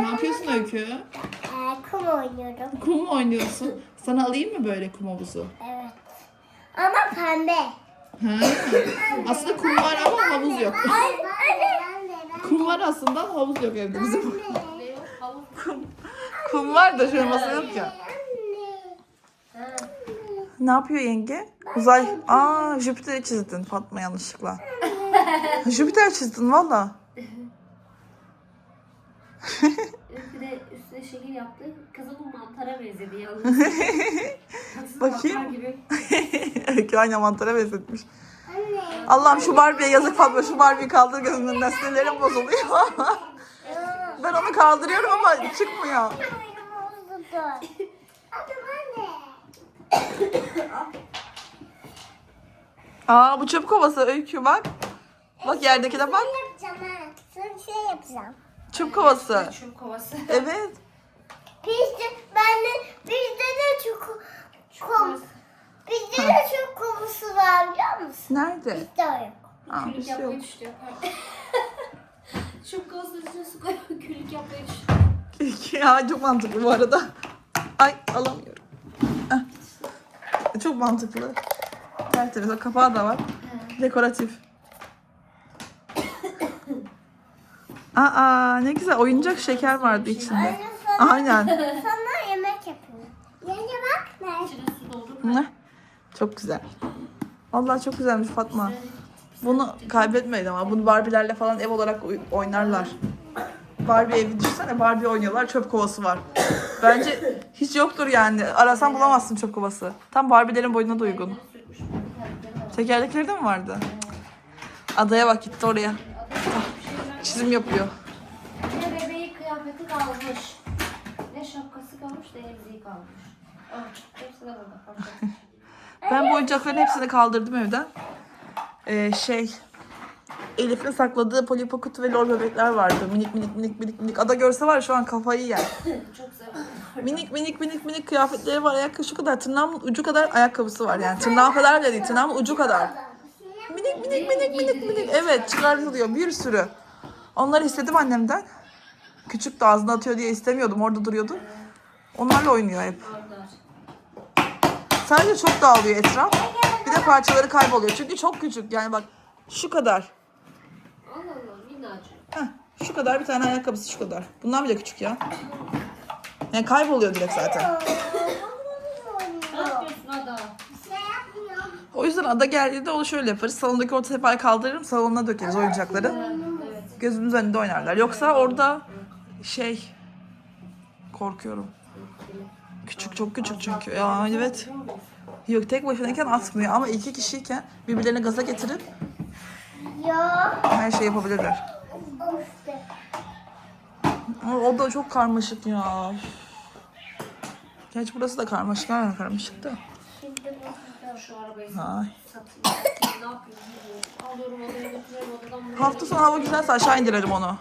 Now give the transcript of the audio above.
Ne yapıyorsun Öykü? Ee, kum oynuyorum. Kum mu oynuyorsun? Sana alayım mı böyle kum havuzu? Evet. Ama pembe. Ha. Aslında kum var ama havuz yok. Kum var aslında ama havuz yok evde bizim. kum, kum var da şöyle masa yok ya. Ne yapıyor yenge? Uzay. Aa Jüpiter'i çizdin Fatma yanlışlıkla. Jüpiter çizdin valla. Bir de üstüne şekil yaptı. Kızı bu mantara benzedi yalnız. Bakayım. gibi. Öykü aynı mantara benzetmiş. Allah'ım şu Barbie'ye yazık Fatma şu Barbie'yi kaldır gözümün önünden sinirlerim bozuluyor. ben onu kaldırıyorum ama çıkmıyor. Aa bu çöp kovası Öykü bak. Bak yerdekine bak. yapacağım ha. Sana bir şey yapacağım. Çöp kovası. Çöp kovası. Evet. Bizde, ben de, bizde de çok kum. Bizde de çok kovusu var biliyor musun? Nerede? Bizde yok. Aa, bir şey yok. Çöp kovasının üstüne su koyup külük yapmaya düştü. ya çok mantıklı bu arada. Ay alamıyorum. Heh. Çok mantıklı. Tertemiz. O kapağı da var. Dekoratif. Aa ne güzel oyuncak şeker vardı içinde. Aynen. sana yemek yapıyorum. Yenge bak ne? İçine su doldurup Ne? Çok güzel. Vallahi çok güzelmiş Fatma. Bunu kaybetmeyin ama bunu Barbie'lerle falan ev olarak oy- oynarlar. Barbie evi düşünsene Barbie oynuyorlar çöp kovası var. Bence hiç yoktur yani. Arasan bulamazsın çöp kovası. Tam Barbie'lerin boyuna da uygun. Tekerlekleri de mi vardı? Adaya bak gitti oraya. Çizim yapıyor. Ne bebeği kıyafeti kalmış. Ne şapkası kalmış ne emziği kalmış. Hepsi de burada. Bak. Ben bu oyuncakların hepsini kaldırdım evden. Ee, şey Elif'in sakladığı Polly Pocket ve lor bebekler vardı. Minik minik minik minik minik. Ada görse var ya şu an kafayı yer. Çok güzel. Minik minik minik minik kıyafetleri var. Ayakkabı şu kadar. Tırnağımın ucu kadar ayakkabısı var yani. Tırnağı kadar bile değil. Tırnağımın ucu kadar. Minik minik minik minik minik. Evet çıkartılıyor bir sürü. Onları istedim annemden. Küçük de ağzına atıyor diye istemiyordum. Orada duruyordu. Onlarla oynuyor hep. Sadece çok dağılıyor etraf. Bir de parçaları kayboluyor. Çünkü çok küçük. Yani bak şu kadar. Heh, şu kadar bir tane ayakkabısı şu kadar. Bundan bile küçük ya. Yani kayboluyor direkt zaten. O yüzden ada geldiğinde onu şöyle yaparız. Salondaki orta sehpayı kaldırırım. Salonuna dökeriz oyuncakları. Gözümüz önünde oynarlar. Yoksa orada şey korkuyorum. Küçük çok küçük çünkü. Ya evet. Yok tek başınayken atmıyor ama iki kişiyken birbirlerine gaza getirip Ya. her şey yapabilirler. Ama o da çok karmaşık ya. Gerçi burası da karmaşık. Aynen karmaşık da. Şimdi Şu arabayı Ay. satayım. ne yapayım? Alıyorum odaya götürüyorum odadan buraya. Hafta sonu hava güzelse aşağı indirelim onu.